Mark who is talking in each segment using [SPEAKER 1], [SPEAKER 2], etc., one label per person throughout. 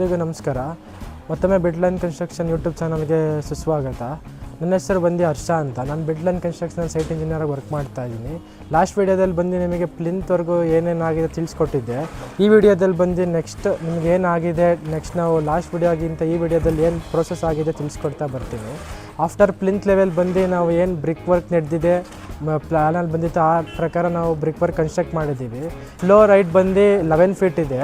[SPEAKER 1] ಎಲ್ರಿಗೂ ನಮಸ್ಕಾರ. ಮತ್ತೊಮ್ಮೆ ಬಿಡ್ಲೈನ್ ಕನ್ಸ್ಟ್ರಕ್ಷನ್ ಯೂಟ್ಯೂಬ್ ಚಾನಲ್ಗೆ ಸುಸ್ವಾಗತ. ನನ್ನ ಹೆಸರು ಬಂದು ಹರ್ಷ ಅಂತ. ನಾನು ಬಿಡ್ಲೈನ್ ಕನ್ಸ್ಟ್ರಕ್ಷನ್ ಸೈಟ್ ಇಂಜಿನಿಯರಾಗಿ ವರ್ಕ್ ಮಾಡ್ತಾ ಇದ್ದೀನಿ. ಲಾಸ್ಟ್ ವೀಡಿಯೋದಲ್ಲಿ ಬಂದು ನಿಮಗೆ ಪ್ಲಿಂತ್ವರೆಗೂ ಏನೇನಾಗಿದೆ ತಿಳಿಸ್ಕೊಟ್ಟಿದ್ದೆ. ಈ ವಿಡಿಯೋದಲ್ಲಿ ಬಂದು ನೆಕ್ಸ್ಟ್ ನಿಮ್ಗೆ ಏನಾಗಿದೆ ನೆಕ್ಸ್ಟ್ ನಾವು ಲಾಸ್ಟ್ ವಿಡಿಯೋಗಿಂತ ಈ ವಿಡಿಯೋದಲ್ಲಿ ಏನು ಪ್ರೋಸೆಸ್ ಆಗಿದೆ ತಿಳಿಸ್ಕೊಡ್ತಾ ಬರ್ತೀನಿ. ಆಫ್ಟರ್ ಪ್ಲಿಂತ್ ಲೆವೆಲ್ ಬಂದು ನಾವು ಏನು ಬ್ರಿಕ್ ವರ್ಕ್ ನಡೆದಿದೆ ಪ್ಲ್ಯಾನಲ್ಲಿ ಬಂದಿತ್ತು ಆ ಪ್ರಕಾರ ನಾವು ಬ್ರಿಕ್ ವರ್ಕ್ ಕನ್ಸ್ಟ್ರಕ್ಟ್ ಮಾಡಿದ್ದೀವಿ. ಫ್ಲೋರ್ ರೈಟ್ ಬಂದು ಲೆವೆನ್ ಫೀಟ್ ಇದೆ.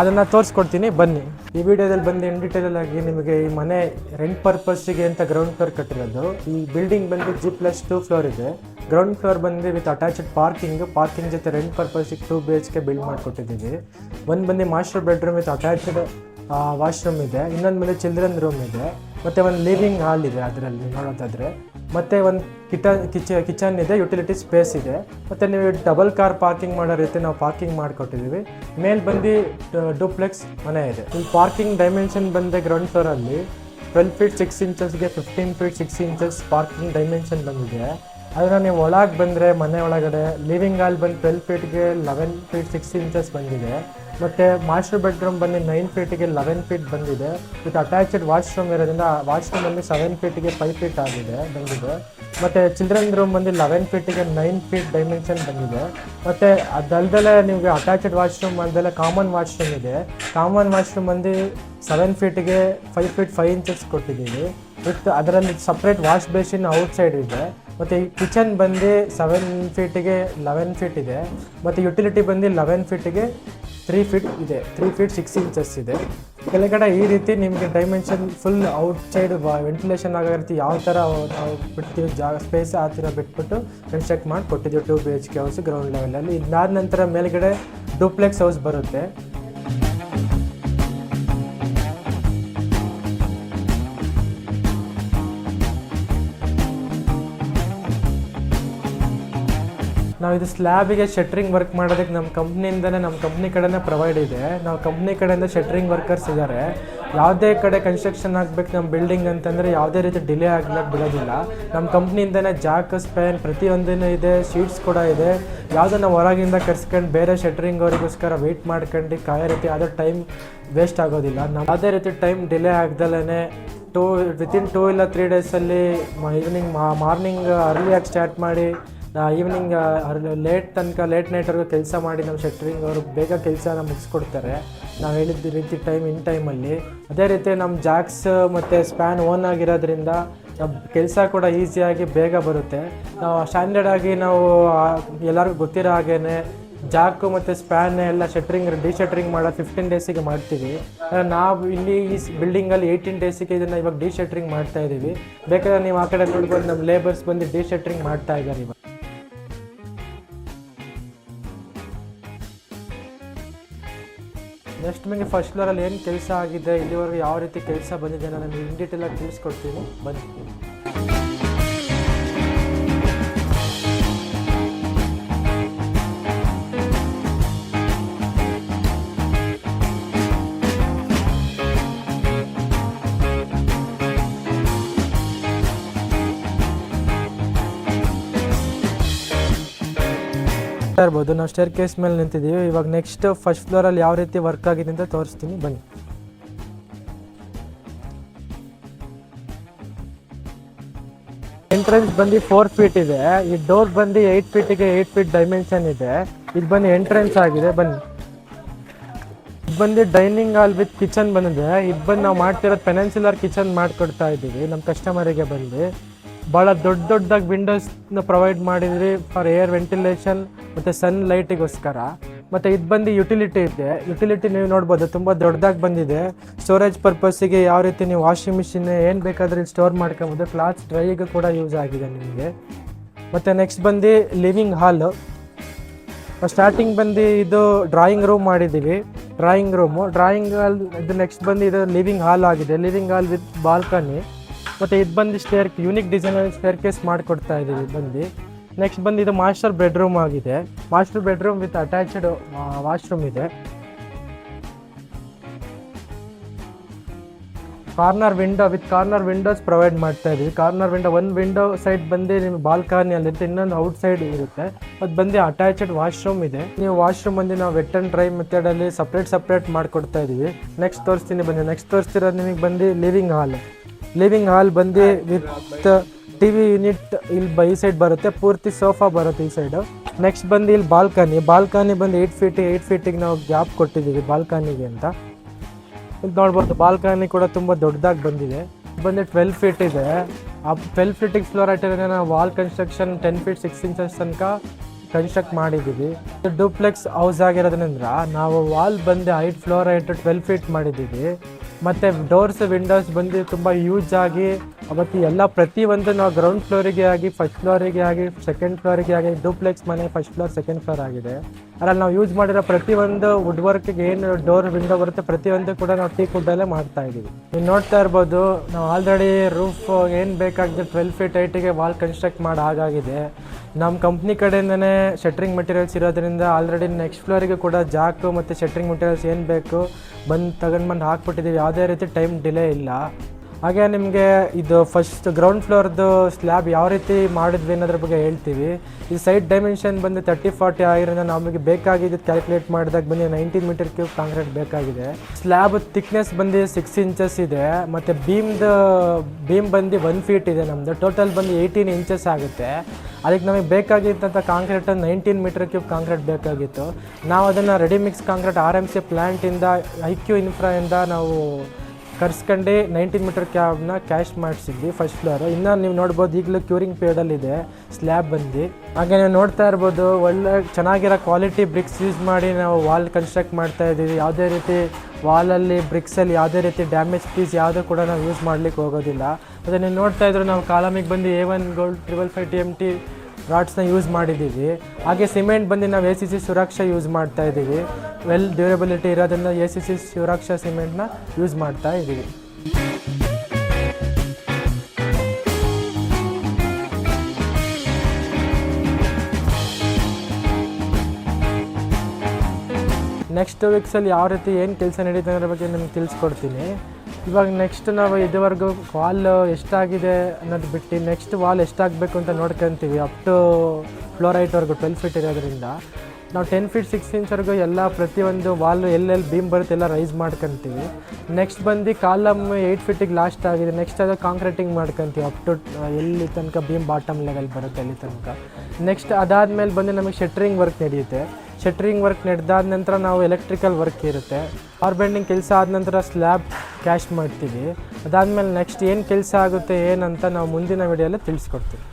[SPEAKER 1] ಅದನ್ನು ತೋರಿಸ್ಕೊಡ್ತೀನಿ, ಬನ್ನಿ. ಈ ವಿಡಿಯೋದಲ್ಲಿ ಬಂದು ಇನ್ ಡೀಟೇಲ್ ಆಗಿ ನಿಮಗೆ ಈ ಮನೆ ರೆಂಟ್ ಪರ್ಪಸ್ಸಿಗೆ ಅಂತ ಗ್ರೌಂಡ್ ಫ್ಲೋರ್ ಕಟ್ಟಿರೋದು. ಈ ಬಿಲ್ಡಿಂಗ್ ಬಂದು ಜಿ ಪ್ಲಸ್ ಟೂ ಫ್ಲೋರ್ ಇದೆ. ಗ್ರೌಂಡ್ ಫ್ಲೋರ್ ಬಂದು ವಿತ್ ಅಟ್ಯಾಚ್ಡ್ ಪಾರ್ಕಿಂಗ್ ಪಾರ್ಕಿಂಗ್ ಜೊತೆ rent ಪರ್ಪಸ್ಸಿಗೆ two B H K build ಮಾಡಿಕೊಟ್ಟಿದ್ದೀವಿ. ಒಂದು ಬಂದು master bedroom with attached washroom ಇದೆ. ಇನ್ನೊಂದು ಮೇಲೆ ಚಿಲ್ಡ್ರನ್ ರೂಮ್ ಇದೆ. ಮತ್ತು ಒಂದು ಲಿವಿಂಗ್ ಹಾಲ್ ಇದೆ ಅದರಲ್ಲಿ ನೋಡೋದಾದರೆ. ಮತ್ತು ಒಂದು ಕಿಟ ಕಿಚ, ಕಿಚನ್ ಇದೆ ಯುಟಿಲಿಟಿ ಸ್ಪೇಸ್ ಇದೆ. ಮತ್ತು ನೀವು ಡಬಲ್ ಕಾರ್ ಪಾರ್ಕಿಂಗ್ ಮಾಡೋ ರೀತಿ ನಾವು ಪಾರ್ಕಿಂಗ್ ಮಾಡಿಕೊಟ್ಟಿದ್ದೀವಿ. ಮೇಲೆ ಬಂದು ಡೂಪ್ಲೆಕ್ಸ್ ಮನೆ ಇದೆ. ಇಲ್ಲಿ ಪಾರ್ಕಿಂಗ್ ಡೈಮೆನ್ಷನ್ ಬಂದೆ ಗ್ರೌಂಡ್ ಫ್ಲೋರಲ್ಲಿ twelve feet six ಇಂಚಸ್ಗೆ fifteen feet six inches parking dimension ಬಂದಿದೆ. ಅದನ್ನು ನೀವು ಒಳಗೆ ಬಂದರೆ ಮನೆ ಒಳಗಡೆ ಲಿವಿಂಗ್ ಹಾಲ್ ಬಂದು ಟ್ವೆಲ್ ಫೀಟ್ಗೆ ಲೆವೆನ್ ಫೀಟ್ ಸಿಕ್ಸ್ ಇಂಚಸ್ ಬಂದಿದೆ. ಮತ್ತು ಮಾಸ್ಟರ್ ಬೆಡ್ರೂಮ್ ಬಂದು ನೈನ್ ಫೀಟಿಗೆ ಲೆವೆನ್ ಫೀಟ್ ಬಂದಿದೆ. ವಿತ್ ಅಟ್ಯಾಚ್ಡ್ ವಾಶ್ರೂಮ್ ಇರೋದ್ರಿಂದ ಬಂದು ಸೆವೆನ್ ಫೀಟಿಗೆ ಫೈವ್ ಫೀಟ್ ಆಗಿದೆ, ಬಂದಿದೆ. ಮತ್ತು ಚಿಲ್ಡ್ರನ್ ರೂಮ್ ಬಂದು ಲೆವೆನ್ ಫೀಟಿಗೆ ನೈನ್ ಫೀಟ್ ಡೈಮೆನ್ಷನ್ ಬಂದಿದೆ. ಮತ್ತು ಅದಲ್ದಲೆ ನಿಮಗೆ ಅಟ್ಯಾಚ್ಡ್ ವಾಶ್ರೂಮ್ ಅಲ್ದಲೆ ಕಾಮನ್ ವಾಶ್ರೂಮ್ ಇದೆ. ಕಾಮನ್ ವಾಶ್ರೂಮ್ ಬಂದು ಸೆವೆನ್ ಫೀಟಿಗೆ ಫೈವ್ ಫೀಟ್ ಫೈವ್ ಇಂಚಸ್ ಕೊಟ್ಟಿದ್ದೀವಿ. ವಿತ್ ಅದರಲ್ಲಿ separate wash basin outside ಇದೆ. ಮತ್ತು ಕಿಚನ್ ಬಂದು ಸೆವೆನ್ ಫೀಟಿಗೆ ಲೆವೆನ್ ಫೀಟ್ ಇದೆ. ಮತ್ತು ಯುಟಿಲಿಟಿ ಬಂದು ಲೆವೆನ್ ಫೀಟಿಗೆ ತ್ರೀ ಫೀಟ್ ಇದೆ. ತ್ರೀ ಫೀಟ್ ಸಿಕ್ಸ್ ಇಂಚಸ್ ಇದೆ. ಕೆಳಗಡೆ ಈ ರೀತಿ ನಿಮಗೆ dimension full outside ventilation ಆಗೋ ಯಾವ ಥರ ನಾವು ಬಿಡ್ತೀವಿ ಜಾಗ ಸ್ಪೇಸ್ ಆ ಥರ ಬಿಟ್ಬಿಟ್ಟು ಕನ್ಸ್ಟ್ರಕ್ಟ್ ಮಾಡಿ ಕೊಟ್ಟಿದ್ದೀವಿ two B H K house ground ಲೆವೆಲಲ್ಲಿ ಇದಾದ ನಂತರ ಮೇಲ್ಗಡೆ ಡೂಪ್ಲೆಕ್ಸ್ ಹೌಸ್ ಬರುತ್ತೆ. ನಾವು ಇದು ಸ್ಲ್ಯಾಬಿಗೆ ಶಟ್ರಿಂಗ್ ವರ್ಕ್ ಮಾಡೋದಕ್ಕೆ ನಮ್ಮ ಕಂಪ್ನಿಯಿಂದನೇ ನಮ್ಮ ಕಂಪ್ನಿ ಕಡೆನೇ ಪ್ರೊವೈಡ್ ಇದೆ. ನಾವು ಕಂಪ್ನಿ ಕಡೆಯಿಂದ ಶಟ್ರಿಂಗ್ ವರ್ಕರ್ಸ್ ಇದ್ದಾರೆ ಯಾವುದೇ ಕಡೆ ಕನ್ಸ್ಟ್ರಕ್ಷನ್ ಆಗಬೇಕು ನಮ್ಮ ಬಿಲ್ಡಿಂಗ್ ಅಂತಂದರೆ ಯಾವುದೇ ರೀತಿ ಡಿಲೇ ಆಗ್ಲಕ್ಕೆ ಬಿಡೋದಿಲ್ಲ. ನಮ್ಮ ಕಂಪ್ನಿಯಿಂದನೇ ಜಾಕ್ ಸ್ಪ್ಯಾನ್ ಪ್ರತಿಯೊಂದೂ ಇದೆ ಶೀಟ್ಸ್ ಕೂಡ ಇದೆ. ಯಾವುದನ್ನು ಹೊರಗಿಂದ ಕರ್ಸ್ಕೊಂಡು ಬೇರೆ ಶಟ್ರಿಂಗ್ ಅವರಿಗೋಸ್ಕರ ವೆಯ್ಟ್ ಮಾಡ್ಕೊಂಡು ಕಾಯೋ ರೀತಿ ಯಾವುದೇ ಟೈಮ್ ವೇಸ್ಟ್ ಆಗೋದಿಲ್ಲ. ನಾವು ಯಾವುದೇ ರೀತಿ ಟೈಮ್ ಡಿಲೇ ಆಗ್ದಲೇ ಟೂ ವಿತಿನ್ ಟೂ ಇಲ್ಲ ತ್ರೀ ಡೇಸಲ್ಲಿ ಈವ್ನಿಂಗ್ ಮಾರ್ನಿಂಗ್ ಅರ್ಲಿಯಾಗಿ ಸ್ಟಾರ್ಟ್ ಮಾಡಿ ಈವ್ನಿಂಗ್ ಲೇಟ್ ತನಕ ಲೇಟ್ ನೈಟ್ವರೆಗೂ ಕೆಲಸ ಮಾಡಿ ನಮ್ಮ ಶೆಟ್ರಿಂಗ್ ಅವರು ಬೇಗ ಕೆಲಸನ ಮುಗಿಸ್ಕೊಡ್ತಾರೆ. ನಾವು ಹೇಳಿದ ರೀತಿ ಟೈಮ್ ಇನ್ ಟೈಮಲ್ಲಿ ಅದೇ ರೀತಿ ನಮ್ಮ ಜಾಕ್ಸ್ ಮತ್ತು ಸ್ಪ್ಯಾನ್ ಓನ್ ಆಗಿರೋದ್ರಿಂದ ಕೆಲಸ ಕೂಡ ಈಸಿಯಾಗಿ ಬೇಗ ಬರುತ್ತೆ. ನಾವು ಸ್ಟ್ಯಾಂಡರ್ಡ್ ಆಗಿ ನಾವು ಎಲ್ಲರಿಗೂ ಗೊತ್ತಿರೋ ಹಾಗೇ ಜಾಕು ಮತ್ತು ಸ್ಪ್ಯಾನ್ ಎಲ್ಲ ಶಟ್ರಿಂಗ್ ಡಿ ಶಟ್ರಿಂಗ್ ಮಾಡೋ ಫಿಫ್ಟೀನ್ ಡೇಸಿಗೆ ಮಾಡ್ತೀವಿ. ನಾವು ಇಲ್ಲಿ ಈ ಬಿಲ್ಡಿಂಗಲ್ಲಿ ಏಯ್ಟೀನ್ ಡೇಸಿಗೆ ಇದನ್ನು ಇವಾಗ ಡಿ ಶಟ್ರಿಂಗ್ ಮಾಡ್ತಾ ಇದ್ದೀವಿ ಬೇಕಾದ್ರೆ ನೀವು ಆ ಕಡೆ ನೋಡ್ಬೋದು ನಮ್ಮ ಲೇಬರ್ಸ್ ಬಂದು ಡಿ ಶಟ್ರಿಂಗ್ ಮಾಡ್ತಾ ಇದ್ದಾರೆ ಇವಾಗ. ನೆಕ್ಸ್ಟ್ ನಿಮಗೆ ಫಸ್ಟ್ ಫ್ಲೋರಲ್ಲಿ ಏನು ಕೆಲಸ ಆಗಿದೆ, ಇಲ್ಲಿವರೆಗೂ ಯಾವ ರೀತಿ ಕೆಲಸ ಬಂದಿದೆ ನಾನು ನಿಮಗೆ ಇನ್ ಡೀಟೇಲಾಗಿ ತಿಳಿಸ್ಕೊಡ್ತೀನಿ. ಬನ್ನಿ. ನೋಡ್ತಾ ಇರ್ಬೋದು. ನಾವು ಸ್ಟೇರ್ ಕೇಸ್ ಮೇಲೆ ನಿಂತಿದ್ದೀವಿ. ಇವಾಗ ನೆಕ್ಸ್ಟ್ ಫಸ್ಟ್ ಫ್ಲೋರಲ್ಲಿ ಯಾವ ರೀತಿ ವರ್ಕ್ ಆಗಿದೆ ಅಂತ ತೋರಿಸ್ತೀನಿ. ಬನ್ನಿ. ಎಂಟ್ರೆನ್ಸ್ ಬಂದು ಫೋರ್ ಫೀಟ್ ಇದೆ. ಈ ಡೋರ್ ಬಂದು ಏಯ್ಟ್ ಫೀಟಿಗೆ ಏಯ್ಟ್ ಫೀಟ್ ಡೈಮೆನ್ಷನ್ ಇದೆ. ಇದು ಬಂದು ಎಂಟ್ರೆನ್ಸ್ ಆಗಿದೆ. ಬನ್ನಿ. ಇದು ಬಂದು ಡೈನಿಂಗ್ ಹಾಲ್ ವಿತ್ ಕಿಚನ್ ಬಂದಿದೆ. ಇದು ಬಂದು ನಾವು ಮಾಡ್ತಿರೋದು ಪೆನೆನ್ಸಿಲರ್ ಕಿಚನ್ ಮಾಡಿಕೊಡ್ತಾ ಇದ್ದೀವಿ. ನಮ್ಮ ಕಸ್ಟಮರಿಗೆ ಬಂದು. ಭಾಳ ದೊಡ್ಡ ದೊಡ್ಡದಾಗಿ ವಿಂಡೋಸ್ನ ಪ್ರೊವೈಡ್ ಮಾಡಿದ್ರಿ ಫಾರ್ ಏರ್ ವೆಂಟಿಲೇಷನ್ ಮತ್ತು ಸನ್ ಲೈಟಿಗೋಸ್ಕರ ಮತ್ತು ಇದು ಬಂದು ಯುಟಿಲಿಟಿ ಇದೆ. ಯುಟಿಲಿಟಿ ನೀವು ನೋಡ್ಬೋದು, ತುಂಬ ದೊಡ್ಡದಾಗಿ ಬಂದಿದೆ. ಸ್ಟೋರೇಜ್ ಪರ್ಪಸ್ಸಿಗೆ ಯಾವ ರೀತಿ ನೀವು ವಾಷಿಂಗ್ ಮಿಷಿನ್ ಏನು ಬೇಕಾದ್ರೆ ಸ್ಟೋರ್ ಮಾಡ್ಕೊಬೋದು. ಕ್ಲಾತ್ಸ್ ಡ್ರೈಗೆ ಕೂಡ ಯೂಸ್ ಆಗಿದೆ ನಿಮಗೆ. ಮತ್ತು ನೆಕ್ಸ್ಟ್ ಬಂದು ಲಿವಿಂಗ್ ಹಾಲು ಸ್ಟಾರ್ಟಿಂಗ್ ಬಂದು ಇದು ಡ್ರಾಯಿಂಗ್ ರೂಮ್ ಮಾಡಿದ್ದೀವಿ. ಡ್ರಾಯಿಂಗ್ ರೂಮು ಡ್ರಾಯಿಂಗ್ ಹಾಲ್ ಇದು ನೆಕ್ಸ್ಟ್ ಬಂದು ಇದು ಲಿವಿಂಗ್ ಹಾಲ್ ಆಗಿದೆ. ಲಿವಿಂಗ್ ಹಾಲ್ ವಿತ್ ಬಾಲ್ಕನಿ ಮತ್ತು ಇದು ಬಂದು ಸ್ಟೇರ್ ಯೂನಿಕ್ ಡಿಸೈನಲ್ಲಿ ಸ್ಟೇರ್ ಕೇಸ್ ಮಾಡಿಕೊಡ್ತಾ ಇದ್ದೀವಿ ಬಂದು. ನೆಕ್ಸ್ಟ್ ಬಂದು ಇದು ಮಾಸ್ಟರ್ ಬೆಡ್ರೂಮ್ ಆಗಿದೆ. Master bedroom with attached washroom ಇದೆ. Corner window with corner windows provide ಮಾಡ್ತಾ ಇದೀವಿ. ಕಾರ್ನರ್ ವಿಂಡೋ ಒಂದು ವಿಂಡೋ ಸೈಡ್ ಬಂದು ನಿಮ್ಮ ಬಾಲ್ಕನಿ ಅಲ್ಲಿರುತ್ತೆ ಇನ್ನೊಂದು ಔಟ್ ಸೈಡ್ ಇರುತ್ತೆ. ಅದು ಬಂದು ಅಟ್ಯಾಚ್ಡ್ ವಾಶ್ರೂಮ್ ಇದೆ. ನೀವು ವಾಶ್ರೂಮ್ ಬಂದು ನಾವು ವೆಟ್ ಅಂಡ್ ಡ್ರೈ ಮೆಥಡಲ್ಲಿ ಸಪ್ರೇಟ್ ಸಪ್ರೇಟ್ ಮಾಡಿಕೊಡ್ತಾ ಇದೀವಿ. ನೆಕ್ಸ್ಟ್ ತೋರಿಸ್ತೀನಿ ಬನ್ನಿ. ನೆಕ್ಸ್ಟ್ ತೋರಿಸ್ತಿರೋದು ನಿಮಗೆ ಬಂದು ಲಿವಿಂಗ್ ಹಾಲ್ ಲಿವಿಂಗ್ ಹಾಲ್ ಬಂದು ವಿತ್ ಟಿ ವಿ ಯೂನಿಟ್ ಇಲ್ಲಿ ಈ ಸೈಡ್ ಬರುತ್ತೆ. ಪೂರ್ತಿ ಸೋಫಾ ಬರುತ್ತೆ ಈ ಸೈಡು ನೆಕ್ಸ್ಟ್ ಬಂದು ಇಲ್ಲಿ ಬಾಲ್ಕನಿ ಬಾಲ್ಕನಿ ಬಂದು ಏಯ್ಟ್ ಫೀಟ್ ಏಯ್ಟ್ ಫೀಟಿಗೆ ನಾವು ಗ್ಯಾಪ್ ಕೊಟ್ಟಿದ್ದೀವಿ ಬಾಲ್ಕನಿಗೆ ಅಂತ. ಇಲ್ಲಿ ನೋಡ್ಬೋದು ಬಾಲ್ಕನಿ ಕೂಡ ತುಂಬ ದೊಡ್ಡದಾಗಿ ಬಂದಿದೆ. ಬಂದು ಟ್ವೆಲ್ ಫೀಟ್ ಇದೆ. ಆ ಟ್ವೆಲ್ ಫೀಟಿಗೆ ಫ್ಲೋರ್ ಇಟ್ಟಿರೋದ್ರೆ ನಾವು wall construction ten feet six inches ತನಕ ಕನ್ಸ್ಟ್ರಕ್ಟ್ ಮಾಡಿದ್ದೀವಿ. ಡೂಪ್ಲೆಕ್ಸ್ ಹೌಸ್ ಆಗಿರೋದ್ರಿಂದ ನಾವು ವಾಲ್ ಬಂದು height floor height twelve feet ಮಾಡಿದ್ದೀವಿ. ಮತ್ತು ಡೋರ್ಸ್ ವಿಂಡೋಸ್ ಬಂದು ತುಂಬ ಯೂಸ್ ಆಗಿ ಅವತ್ತು ಎಲ್ಲ ಪ್ರತಿಯೊಂದು ನಾವು ಗ್ರೌಂಡ್ ಫ್ಲೋರಿಗೆ ಆಗಿ ಫಸ್ಟ್ ಫ್ಲೋರಿಗೆ ಆಗಿ ಸೆಕೆಂಡ್ ಫ್ಲೋರಿಗೆ ಆಗಿ ಡೂಪ್ಲೆಕ್ಸ್ ಮನೆ ಫಸ್ಟ್ ಫ್ಲೋರ್ ಸೆಕೆಂಡ್ ಫ್ಲೋರ್ ಆಗಿದೆ. ಅದರಲ್ಲಿ ನಾವು ಯೂಸ್ ಮಾಡಿರೋ ಪ್ರತಿಯೊಂದು ವುಡ್ ವರ್ಕ್ಗೆ ಏನು ಡೋರ್ ವಿಂಡೋ ಬರುತ್ತೆ ಪ್ರತಿಯೊಂದು ಕೂಡ ನಾವು ಟೀ ಕುಡ್ಡಲ್ಲೇ ಮಾಡ್ತಾ ಇದ್ದೀವಿ. ನೀವು ನೋಡ್ತಾ ಇರ್ಬೋದು, ನಾವು ಆಲ್ರೆಡಿ ರೂಫ್ ಏನು ಬೇಕಾಗಿದೆ ಟ್ವೆಲ್ ಫೀಟ್ ಹೈಟಿಗೆ ವಾಲ್ ಕನ್ಸ್ಟ್ರಕ್ಟ್ ಮಾಡಿ ಹಾಗಾಗಿದೆ. ನಮ್ಮ ಕಂಪ್ನಿ ಕಡೆಯಿಂದನೇ ಶಟ್ರಿಂಗ್ ಮೆಟೀರಿಯಲ್ಸ್ ಇರೋದ್ರಿಂದ ಆಲ್ರೆಡಿ ನೆಕ್ಸ್ಟ್ ಫ್ಲೋರಿಗೆ ಕೂಡ ಜಾಕು ಮತ್ತು ಶಟ್ರಿಂಗ್ ಮೆಟೀರಿಯಲ್ಸ್ ಏನು ಬೇಕು ಬಂದು ತಗೊಂಡ್ಬಂದು ಹಾಕ್ಬಿಟ್ಟಿದ್ದೀವಿ. ಯಾವುದೇ ರೀತಿ ಟೈಮ್ ಡಿಲೇ ಇಲ್ಲ. ಹಾಗೆ ನಿಮಗೆ ಇದು ಫಸ್ಟ್ ಗ್ರೌಂಡ್ ಫ್ಲೋರ್ದು ಸ್ಲ್ಯಾಬ್ ಯಾವ ರೀತಿ ಮಾಡಿದ್ವಿ ಅನ್ನೋದ್ರ ಬಗ್ಗೆ ಹೇಳ್ತೀವಿ. ಈ ಸೈಡ್ ಡೈಮೆನ್ಷನ್ ಬಂದು ತರ್ಟಿ ಫಾರ್ಟಿ ಆಗಿರೋದ್ರಿಂದ ನಮಗೆ ಬೇಕಾಗಿದ್ದು ಕ್ಯಾಲ್ಕುಲೇಟ್ ಮಾಡಿದಾಗ ಬಂದು ನೈನ್ಟೀನ್ ಮೀಟರ್ ಕ್ಯೂಬ್ ಕಾಂಕ್ರೀಟ್ ಬೇಕಾಗಿದೆ. ಸ್ಲ್ಯಾಬ್ ಥಿಕ್ನೆಸ್ ಬಂದು ಸಿಕ್ಸ್ ಇಂಚಸ್ ಇದೆ. ಮತ್ತು ಬೀಮ್ದು ಬೀಮ್ ಬಂದು ಒನ್ ಫೀಟ್ ಇದೆ ನಮ್ಮದು ಟೋಟಲ್ ಬಂದು ಏಯ್ಟೀನ್ ಇಂಚಸ್ ಆಗುತ್ತೆ. ಅದಕ್ಕೆ ನಮಗೆ ಬೇಕಾಗಿದ್ದಂಥ concrete nineteen meter cube concrete ಬೇಕಾಗಿತ್ತು. ನಾವು ಅದನ್ನು ready mix concrete R M C ಪ್ಲ್ಯಾಂಟಿಂದ I Q ಇನ್ಫ್ರಾಯಿಂದ ನಾವು ಕರ್ಸ್ಕೊಂಡು ನೈನ್ಟೀನ್ ಮೀಟರ್ ಕ್ಯಾಬ್ನ ಕ್ಯಾಶ್ ಮಾಡಿಸಿದ್ವಿ ಫಸ್ಟ್ ಫ್ಲೋರು ಇನ್ನು ನೀವು ನೋಡ್ಬೋದು ಈಗಲೂ ಕ್ಯೂರಿಂಗ್ ಪೀರಿಯಡಲ್ಲಿದೆ ಸ್ಲ್ಯಾಬ್ ಬಂದು. ಹಾಗೆ ನೀವು ನೋಡ್ತಾ ಇರ್ಬೋದು, ಒಳ್ಳೆ ಚೆನ್ನಾಗಿರೋ ಕ್ವಾಲಿಟಿ ಬ್ರಿಕ್ಸ್ ಯೂಸ್ ಮಾಡಿ ನಾವು ವಾಲ್ ಕನ್ಸ್ಟ್ರಕ್ಟ್ ಮಾಡ್ತಾ ಇದ್ದೀವಿ. ಯಾವುದೇ ರೀತಿ ವಾಲಲ್ಲಿ ಬ್ರಿಕ್ಸಲ್ಲಿ ಯಾವುದೇ ರೀತಿ ಡ್ಯಾಮೇಜ್ ಪೀಸ್ ಯಾವುದೂ ಕೂಡ ನಾವು ಯೂಸ್ ಮಾಡ್ಲಿಕ್ಕೆ ಹೋಗೋದಿಲ್ಲ. ಅದನ್ನು ನೀವು ನೋಡ್ತಾ ಇದ್ರು ನಾವು ಕಾಲಮಿಗೆ ಬಂದು A one gold triple five T M T ರಾಡ್ಸ್ನ use ಮಾಡಿದ್ದೀವಿ. ಹಾಗೆ ಸಿಮೆಂಟ್ ಬಂದು ನಾವು A C C Suraksha use ಮಾಡ್ತಾ ಇದ್ದೀವಿ. ವೆಲ್ ಡ್ಯೂರಬಿಲಿಟಿ ಇರೋದ್ರಿಂದ ಎ ಸಿ ಸಿ ಸುರಕ್ಷಾ ಸಿಮೆಂಟ್ನ ಯೂಸ್ ಮಾಡ್ತಾ ಇದ್ದೀವಿ. ನೆಕ್ಸ್ಟ್ ವೀಕ್ಸಲ್ಲಿ ಯಾವ ರೀತಿ ಏನು ಕೆಲಸ ನಡೀತದೆ ಅದರ ಬಗ್ಗೆ ನಿಮ್ಗೆ ತಿಳಿಸ್ಕೊಡ್ತೀನಿ. ಇವಾಗ ನೆಕ್ಸ್ಟ್ ನಾವು ಇದುವರೆಗೂ ವಾಲ್ ಎಷ್ಟಾಗಿದೆ ಅನ್ನೋದು ಬಿಟ್ಟು ನೆಕ್ಸ್ಟ್ ವಾಲ್ ಎಷ್ಟಾಗಬೇಕು ಅಂತ ನೋಡ್ಕೊತೀವಿ. ಅಪ್ ಟು ಫ್ಲೋರ್ ಐಟ್ವರೆಗೂ ಟ್ವೆಲ್ ಫೀಟ್ ಇರೋದ್ರಿಂದ. ನಾವು ಟೆನ್ ಫೀಟ್ ಸಿಕ್ಸ್ ಇಂಚ್ವರೆಗೂ ಎಲ್ಲ ಪ್ರತಿಯೊಂದು ವಾಲ್ ಎಲ್ಲೆಲ್ಲಿ ಬೀಮ್ ಬರುತ್ತೆ ಎಲ್ಲ ರೈಸ್ ಮಾಡ್ಕೊತೀವಿ. ನೆಕ್ಸ್ಟ್ ಬಂದು ಕಾಲಮ್ ಏಯ್ಟ್ ಫೀಟಿಗೆ ಲಾಸ್ಟ್ ಆಗಿದೆ. ನೆಕ್ಸ್ಟ್ ಅದು ಕಾಂಕ್ರೀಟಿಂಗ್ ಮಾಡ್ಕೊತೀವಿ. ಅಪ್ ಟು ಎಲ್ಲಿ ತನಕ ಬೀಮ್ ಬಾಟಮ್ ಲೆವೆಲ್ ಬರುತ್ತೆ ಅಲ್ಲಿ ತನಕ. ನೆಕ್ಸ್ಟ್ ಅದಾದಮೇಲೆ ಬಂದು ನಮಗೆ ಶೆಟ್ರಿಂಗ್ ವರ್ಕ್ ನಡೆಯುತ್ತೆ. ಶೆಟ್ರಿಂಗ್ ವರ್ಕ್ ನಡೆದಾದ ನಂತರ ನಾವು ಎಲೆಕ್ಟ್ರಿಕಲ್ ವರ್ಕ್ ಇರುತ್ತೆ. ಪವರ್ ಬೆಂಡಿಂಗ್ ಕೆಲಸ ಆದ ನಂತರ ಸ್ಲ್ಯಾಬ್ ಕ್ಯಾಶ್ ಮಾಡ್ತೀವಿ. ಅದಾದಮೇಲೆ ನೆಕ್ಸ್ಟ್ ಏನು ಕೆಲಸ ಆಗುತ್ತೆ ಏನಂತ ನಾವು ಮುಂದಿನ ವಿಡಿಯೋಲ್ಲಿ ತಿಳಿಸ್ಕೊಡ್ತೀವಿ.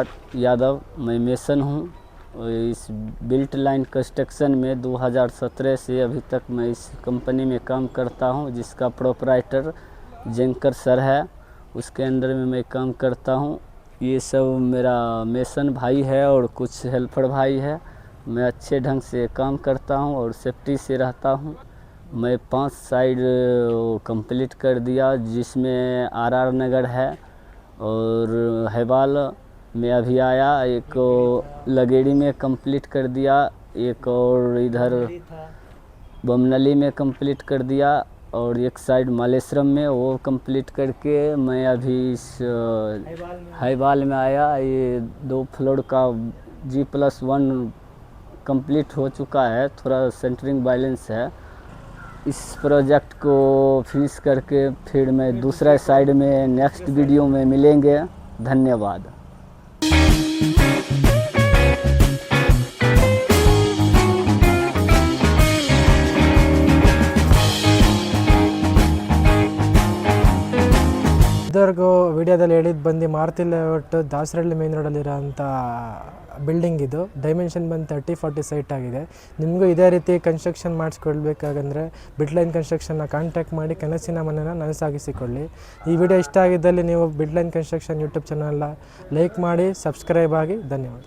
[SPEAKER 2] कुमार यादव, मैं मेसन हूँ। इस बिल्ट लाइन कंस्ट्रक्शन में 2017 से अभी तक मैं इस कंपनी में काम करता हूँ, जिसका प्रोपराइटर जेंकर सर है। उसके अंडर में मैं काम करता हूँ। ये सब मेरा मेसन भाई है और कुछ हेल्पर भाई है। मैं अच्छे ढंग से काम करता हूँ और सेफ्टी से रहता हूँ। मैं पाँच साइड कंप्लीट कर दिया, जिसमें आर आर नगर है और हैवाल में अभी आया, एक लगेड़ी में कंप्लीट कर दिया, एक और इधर बमनली में कंप्लीट कर दिया, और एक साइड मालेश्वरम में वो कंप्लीट करके मैं अभी इस हैवाल में आया। ये दो फ्लोर का जी प्लस वन कंप्लीट हो चुका है, थोड़ा सेंटरिंग बैलेंस है। इस प्रोजेक्ट को फिनिश करके फिर मैं दूसरा साइड में नेक्स्ट वीडियो में मिलेंगे। धन्यवाद।
[SPEAKER 1] ಇದುವರೆಗೂ ವಿಡಿಯೋದಲ್ಲಿ ಹೇಳಿದ್ದು ಬಂದು ಮಾರುತಿ ಲೇಔಟ್ ದಾಸರಳ್ಳಿ ಮೇನ್ ರೋಡಲ್ಲಿರೋ ಅಂಥ ಬಿಲ್ಡಿಂಗ್ ಇದು. ಡೈಮೆನ್ಷನ್ ಬಂದು ತರ್ಟಿ ಫಾರ್ಟಿ ಸೈಟ್ ಆಗಿದೆ. ನಿಮಗೂ ಇದೇ ರೀತಿ ಕನ್ಸ್ಟ್ರಕ್ಷನ್ ಮಾಡಿಸ್ಕೊಳ್ಬೇಕಾಗಂದ್ರೆ ಬಿಡ್ಲೈನ್ ಕನ್ಸ್ಟ್ರಕ್ಷನ್ನ ಕಾಂಟ್ಯಾಕ್ಟ್ ಮಾಡಿ ಕನಸಿನ ಮನೆಯನ್ನು ನನಸಾಗಿಸಿಕೊಳ್ಳಿ. ಈ ವಿಡಿಯೋ ಇಷ್ಟ ಆಗಿದ್ದಲ್ಲಿ ನೀವು ಬಿಡ್ಲೈನ್ ಕನ್ಸ್ಟ್ರಕ್ಷನ್ ಯೂಟ್ಯೂಬ್ ಚಾನಲ್ನ ಲೈಕ್ ಮಾಡಿ ಸಬ್ಸ್ಕ್ರೈಬ್ ಆಗಿ. ಧನ್ಯವಾದ.